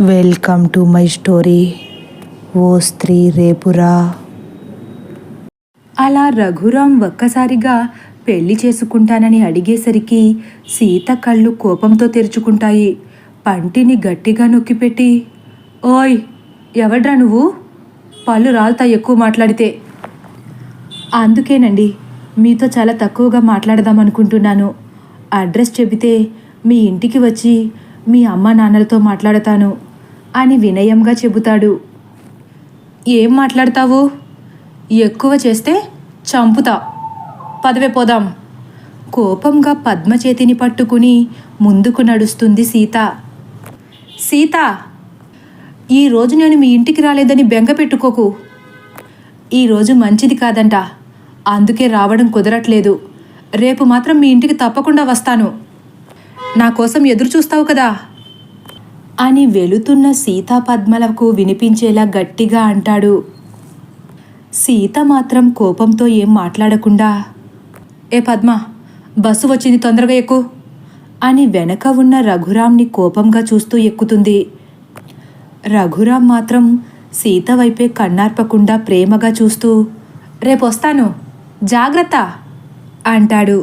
Welcome to my story ఓ స్త్రీ రేపురా. అలా రఘురాం ఒక్కసారిగా పెళ్ళి చేసుకుంటానని అడిగేసరికి సీత కళ్ళు కోపంతో తెరుచుకుంటాయి. పంటిని గట్టిగా నొక్కిపెట్టి ఓయ్ ఎవడ్రా నువ్వు? పళ్ళు రాలుతా ఎక్కువ మాట్లాడితే. అందుకేనండి మీతో చాలా తక్కువగా మాట్లాడదాం అనుకుంటున్నాను. అడ్రస్ చెబితే మీ ఇంటికి వచ్చి మీ అమ్మ నాన్నలతో మాట్లాడతాను. అని వినయంగా చెబుతాడు. ఏం మాట్లాడతావు? ఎక్కువ చేస్తే చంపుతా. పదవే పోదాం. కోపంగా పద్మ చేతిని పట్టుకుని ముందుకు నడుస్తుంది సీత. సీత ఈరోజు నేను మీ ఇంటికి రాలేదని బెంగ పెట్టుకోకు. ఈరోజు మంచిది కాదంట. అందుకే రావడం కుదరట్లేదు. రేపు మాత్రం మీ ఇంటికి తప్పకుండా వస్తాను. నా కోసం ఎదురు చూస్తావు కదా? అని వెళుతున్న సీతాపద్మలకు వినిపించేలా గట్టిగా అంటాడు. సీత మాత్రం కోపంతో ఏం మాట్లాడకుండా ఏ పద్మ బస్సు వచ్చింది తొందరగా ఎక్కు అని వెనక ఉన్న రఘురామ్ని కోపంగా చూస్తూ ఎక్కుతుంది. రఘురామ్ మాత్రం సీత వైపే కన్నార్పకుండా ప్రేమగా చూస్తూ రేపొస్తాను జాగ్రత్త అంటాడు.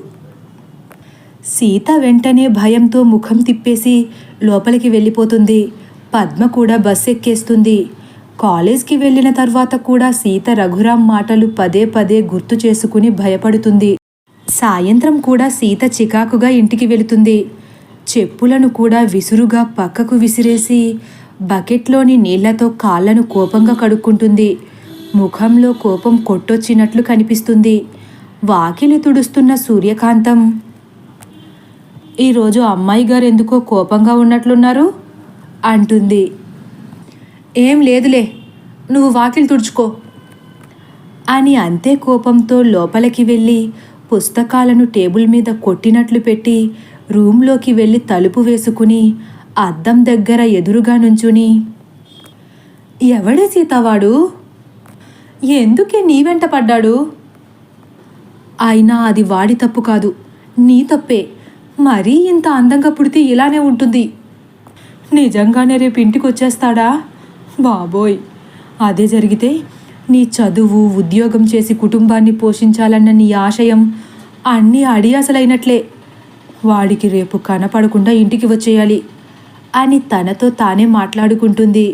సీత వెంటనే భయంతో ముఖం తిప్పేసి లోపలికి వెళ్ళిపోతుంది. పద్మ కూడా బస్ ఎక్కేస్తుంది కాలేజ్కి వెళ్ళిన తర్వాత కూడా సీత రఘురాం మాటలు పదే పదే గుర్తు చేసుకుని భయపడుతుంది. సాయంత్రం కూడా సీత చికాకుగా ఇంటికి వెళుతుంది. చెప్పులను కూడా విసురుగా పక్కకు విసిరేసి బకెట్లోని నీళ్ళతో కాళ్ళను కోపంగా కడుక్కుంటుంది. ముఖంలో కోపం కొట్టొచ్చినట్లు కనిపిస్తుంది. వాకిలి తుడుస్తున్న సూర్యకాంతం ఈరోజు అమ్మాయి గారు ఎందుకో కోపంగా ఉన్నట్లున్నారు? అంటుంది. ఏం లేదులే నువ్వు వాకిలి తుడుచుకో. అని అంతే కోపంతో లోపలికి వెళ్ళి పుస్తకాలను టేబుల్ మీద కొట్టినట్లు పెట్టి రూంలోకి వెళ్ళి తలుపు వేసుకుని అద్దం దగ్గర ఎదురుగా నుంచుని ఎవడే సీతావాడు? ఎందుకే నీ వెంట పడ్డాడు? అయినా అది వాడి తప్పు కాదు నీ తప్పే. మరీ ఇంత అందంగా పుడితే ఇలానే ఉంటుంది. నిజంగానే రేపు ఇంటికి వచ్చేస్తాడా బాబోయ్! అదే జరిగితే నీ చదువు ఉద్యోగం చేసి కుటుంబాన్ని పోషించాలన్న నీ ఆశయం అన్నీ అడియాసలైనట్లే. వాడికి రేపు కనపడకుండా ఇంటికి వచ్చేయాలి అని తనతో తానే మాట్లాడుకుంటుంది.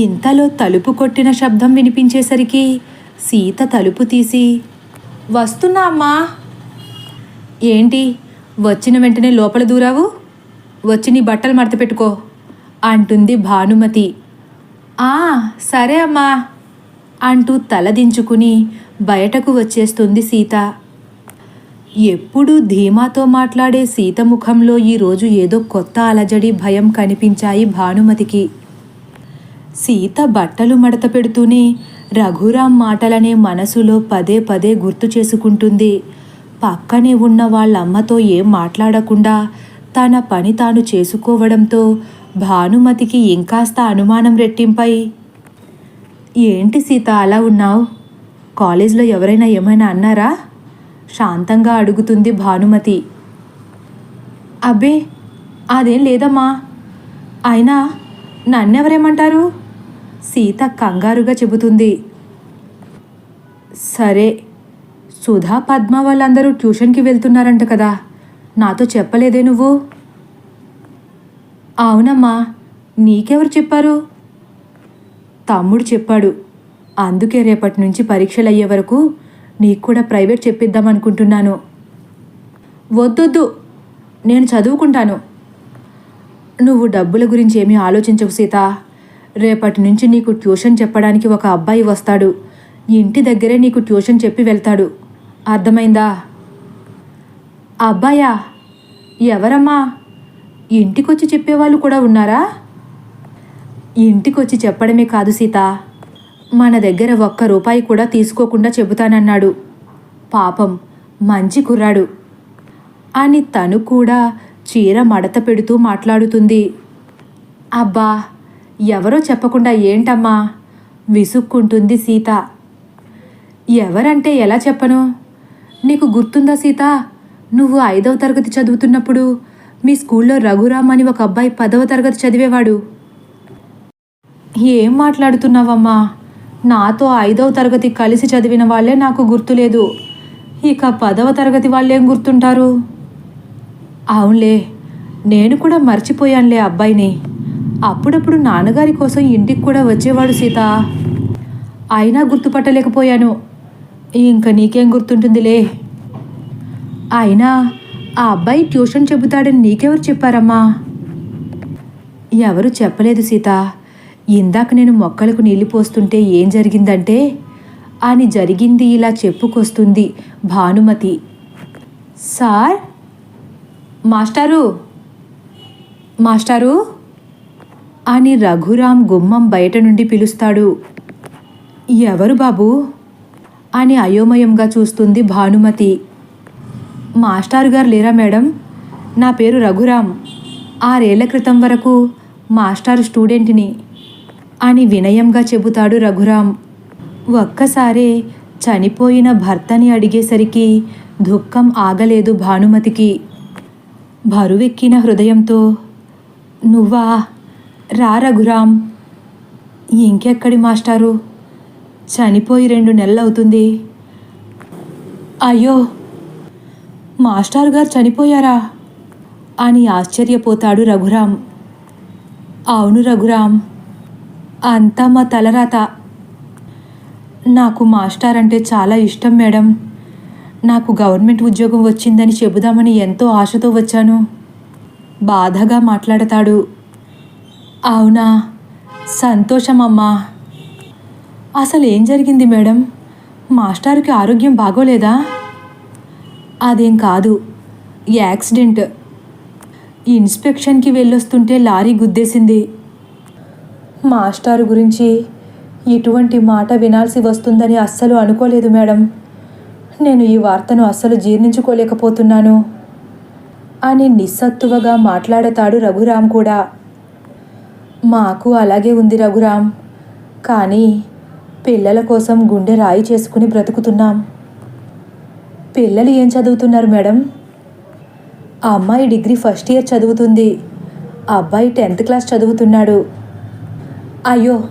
ఇంతలో తలుపు కొట్టిన శబ్దం వినిపించేసరికి సీత తలుపు తీసి వస్తున్నా అమ్మా! ఏంటి? వచ్చిన వెంటనే లోపల దూరావు? వచ్చి నీ బట్టలు మడత పెట్టుకో అంటుంది భానుమతి. ఆ సరే అమ్మా అంటూ తలదించుకుని బయటకు వచ్చేస్తుంది సీత. ఎప్పుడూ ధీమాతో మాట్లాడే సీత ముఖంలో ఈరోజు ఏదో కొత్త అలజడి భయం కనిపించాయి భానుమతికి. సీత బట్టలు మడత పెడుతూనే రఘురాం మాటలనే మనసులో పదే పదే గుర్తు చేసుకుంటుంది. పక్కనే ఉన్న వాళ్ళమ్మతో ఏం మాట్లాడకుండా తన పని తాను చేసుకోవడంతో భానుమతికి ఇంకాస్త అనుమానం రెట్టింపై. ఏంటి సీత అలా ఉన్నావు? కాలేజ్లో ఎవరైనా ఏమైనా అన్నారా? శాంతంగా అడుగుతుంది భానుమతి. అబ్బే అదేం లేదమ్మా. అయినా నన్నెవరేమంటారు? సీత కంగారుగా చెబుతుంది. సరే సుధా పద్మ వాళ్ళందరూ ట్యూషన్కి వెళ్తున్నారంట కదా. నాతో చెప్పలేదే నువ్వు? అవునమ్మా నీకెవరు చెప్పారు? తమ్ముడు చెప్పాడు. అందుకే రేపటి నుంచి పరీక్షలు అయ్యే వరకు నీకు కూడా ప్రైవేట్ చెప్పిద్దాం అనుకుంటున్నాను. వద్దొద్దు నేను చదువుకుంటాను. నువ్వు డబ్బుల గురించి ఏమీ ఆలోచించకు సీత. రేపటి నుంచి నీకు ట్యూషన్ చెప్పడానికి ఒక అబ్బాయి వస్తాడు. ఇంటి దగ్గరే నీకు ట్యూషన్ చెప్పి వెళ్తాడు. అర్థమైందా? అబ్బాయా ఎవరమ్మా? ఇంటికొచ్చి చెప్పేవాళ్ళు కూడా ఉన్నారా? ఇంటికొచ్చి చెప్పడమే కాదు సీత. మన దగ్గర ఒక్క రూపాయి కూడా తీసుకోకుండా చెబుతానన్నాడు. పాపం మంచి కుర్రాడు. అని తను కూడా చీర మడత పెడుతూ మాట్లాడుతుంది. అబ్బా ఎవరో చెప్పకుండా ఏంటమ్మా? విసుక్కుంటుంది సీత. ఎవరంటే ఎలా చెప్పను? నీకు గుర్తుందా సీత? నువ్వు ఐదవ తరగతి చదువుతున్నప్పుడు మీ స్కూల్లో రఘురామ్ అని ఒక అబ్బాయి పదవ తరగతి చదివేవాడు. ఏం మాట్లాడుతున్నావమ్మా? నాతో ఐదవ తరగతి కలిసి చదివిన వాళ్ళే నాకు గుర్తులేదు. ఇక పదవ తరగతి వాళ్ళేం గుర్తుంటారు? అవునులే నేను కూడా మర్చిపోయానులే అబ్బాయిని. అప్పుడప్పుడు నాన్నగారి కోసం ఇంటికి కూడా వచ్చేవాడు సీత. అయినా గుర్తుపట్టలేకపోయాను. ఇంక నీకేం గుర్తుంటుందిలే? అయినా ఆ అబ్బాయి ట్యూషన్ చెబుతాడని నీకెవరు చెప్పారమ్మా? ఎవరు చెప్పలేదు సీత. ఇందాక నేను మొక్కలకు నీళ్ళు పోస్తుంటే ఏం జరిగిందంటే అని జరిగింది ఇలా చెప్పుకొస్తుంది భానుమతి. సార్? మాస్టారు? మాస్టారు? అని రఘురాం గుమ్మం బయట నుండి పిలుస్తాడు. ఎవరు బాబు? అని అయోమయంగా చూస్తుంది భానుమతి. మాస్టారు గారు లేరా మేడం? నా పేరు రఘురామ్. ఆరేళ్ళ క్రితం వరకు మాస్టారు స్టూడెంట్ని అని వినయంగా చెబుతాడు రఘురామ్. ఒక్కసారే చనిపోయిన భర్తని అడిగేసరికి దుఃఖం ఆగలేదు భానుమతికి. బరువెక్కిన హృదయంతో నువ్వా? రా రఘురామ్. ఇంకెక్కడి మాస్టారు? చనిపోయి రెండు నెలలవుతుంది. అయ్యో మాస్టారు గారు చనిపోయారా? అని ఆశ్చర్యపోతాడు రఘురాం అవును రఘురాం అంతా మా తలరాత. నాకు మాస్టర్ అంటే చాలా ఇష్టం మేడం. నాకు గవర్నమెంట్ ఉద్యోగం వచ్చిందని చెబుదామని ఎంతో ఆశతో వచ్చాను. బాధగా మాట్లాడతాడు. అవునా సంతోషమమ్మా. అసలు ఏం జరిగింది మేడం? మాస్టారుకి ఆరోగ్యం బాగోలేదా? అదేం కాదు. యాక్సిడెంట్. ఇన్స్పెక్షన్కి వెళ్ళొస్తుంటే లారీ గుద్దేసింది. మాస్టారు గురించి ఇటువంటి మాట వినాల్సి వస్తుందని అస్సలు అనుకోలేదు మేడం. నేను ఈ వార్తను అస్సలు జీర్ణించుకోలేకపోతున్నాను. అని నిస్సత్తువగా మాట్లాడతాడు రఘురామ్ కూడా. మాకు అలాగే ఉంది రఘురామ్. కానీ పిల్లల కోసం గుండె రాయి చేసుకుని బ్రతుకుతున్నాం. పిల్లలు ఏం చదువుతున్నారు మేడం? అమ్మాయి డిగ్రీ ఫస్ట్ ఇయర్ చదువుతుంది. అబ్బాయి టెన్త్ క్లాస్ చదువుతున్నాడు. అయ్యో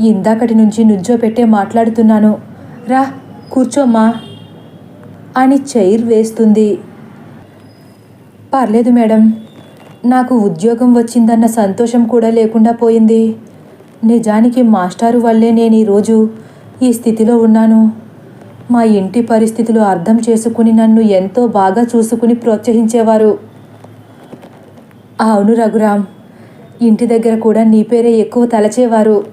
ఇందాకటి నుంచి నుజ్జో పెట్టే మాట్లాడుతున్నాను. రా కూర్చోమ్మా అని చైర్ వేస్తుంది. పర్లేదు మేడం నాకు ఉద్యోగం వచ్చిందన్న సంతోషం కూడా లేకుండా పోయింది. నిజానికి మాస్టారు వల్లే నేను ఈరోజు ఈ స్థితిలో ఉన్నాను. మా ఇంటి పరిస్థితులు అర్థం చేసుకుని నన్ను ఎంతో బాగా చూసుకుని ప్రోత్సహించేవారు. అవును రఘురామ్ ఇంటి దగ్గర కూడా నీ పేరే ఎక్కువ తలచేవారు.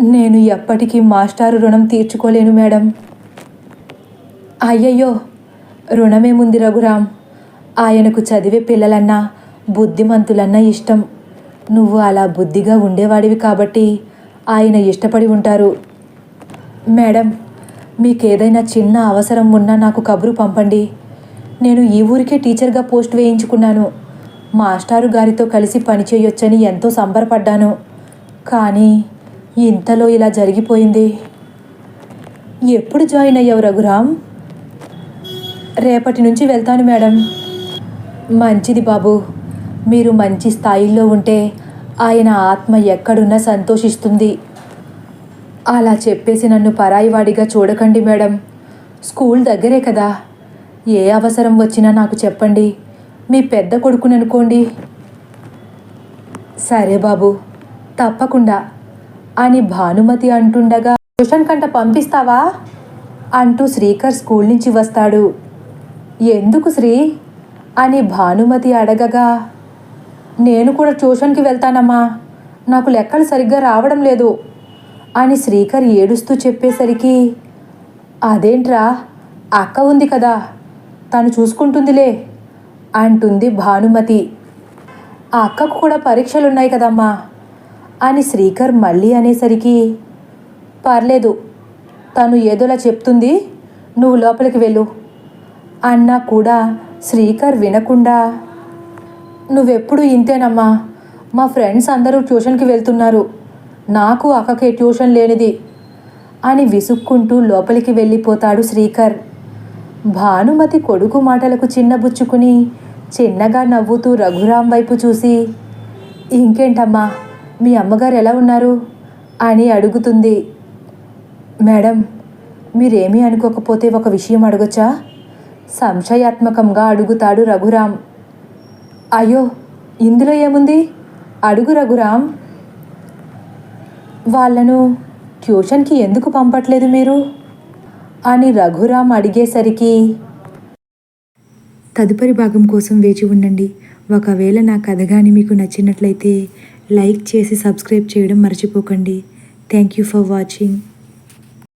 నేను ఎప్పటికీ మాస్టారు రుణం తీర్చుకోలేను మేడం. అయ్యయ్యో రుణమేముంది రఘురామ్? ఆయనకు చదివే పిల్లలన్నా బుద్ధిమంతులన్నా ఇష్టం. నువ్వు అలా బుద్ధిగా ఉండేవాడివి కాబట్టి ఆయన ఇష్టపడి ఉంటారు. మేడం మీకేదైనా చిన్న అవసరం ఉన్నా నాకు కబురు పంపండి. నేను ఈ ఊరికే టీచర్గా పోస్ట్ వేయించుకున్నాను. మాస్టారు గారితో కలిసి పనిచేయొచ్చని ఎంతో సంబరపడ్డాను. కానీ ఇంతలో ఇలా జరిగిపోయింది. ఎప్పుడు జాయిన్ అయ్యావు రఘురాం రేపటి నుంచి వెళ్తాను మేడం. మంచిది బాబు. మీరు మంచి స్థాయిలో ఉంటే ఆయన ఆత్మ ఎక్కడున్నా సంతోషిస్తుంది. అలా చెప్పేసి నన్ను పరాయివాడిగా చూడకండి మేడం. స్కూల్ దగ్గరే కదా. ఏ అవసరం వచ్చినా నాకు చెప్పండి. మీ పెద్ద కొడుకుని అనుకోండి. సరే బాబు తప్పకుండా. అని భానుమతి అంటుండగా ట్యూషన్ కంట పంపిస్తావా? అంటూ శ్రీకర్ స్కూల్ నుంచి వస్తాడు. ఎందుకు శ్రీ? అని భానుమతి అడగగా నేను కూడా ట్యూషన్కి వెళ్తానమ్మా. నాకు లెక్కలు సరిగ్గా రావడం లేదు. అని శ్రీకర్ ఏడుస్తూ చెప్పేసరికి అదేంట్రా? అక్క ఉంది కదా. తను చూసుకుంటుందిలే అంటుంది భానుమతి. ఆ అక్కకు కూడా పరీక్షలు ఉన్నాయి కదమ్మా అని శ్రీకర్ మళ్ళీ అనేసరికి పర్లేదు. తను ఏదోలా చెప్తుంది నువ్వు లోపలికి వెళ్ళు అన్నా కూడా శ్రీకర్ వినకుండా నువ్వెప్పుడు ఇంతేనమ్మా. మా ఫ్రెండ్స్ అందరూ ట్యూషన్కి వెళ్తున్నారు. నాకు అక్కకే ట్యూషన్ లేనిది. అని విసుక్కుంటూ లోపలికి వెళ్ళిపోతాడు శ్రీకర్. భానుమతి కొడుకు మాటలకు చిన్నబుచ్చుకుని చిన్నగా నవ్వుతూ రఘురాం వైపు చూసి ఇంకేంటమ్మా మీ అమ్మగారు ఎలా ఉన్నారు? అని అడుగుతుంది. మేడం మీరేమీ అనుకోకపోతే ఒక విషయం అడగొచ్చా? సంశయాత్మకంగా అడుగుతాడు రఘురాం. అయ్యో ఇందులో ఏముంది? అడుగు రఘురామ్. వాళ్ళను ట్యూషన్కి ఎందుకు పంపట్లేదు మీరు? అని రఘురామ్ అడిగేసరికి తదుపరి భాగం కోసం వేచి ఉండండి. ఒకవేళ నా కథ కానీ మీకు నచ్చినట్లయితే లైక్ చేసి సబ్స్క్రైబ్ చేయడం మర్చిపోకండి. Thank you for watching.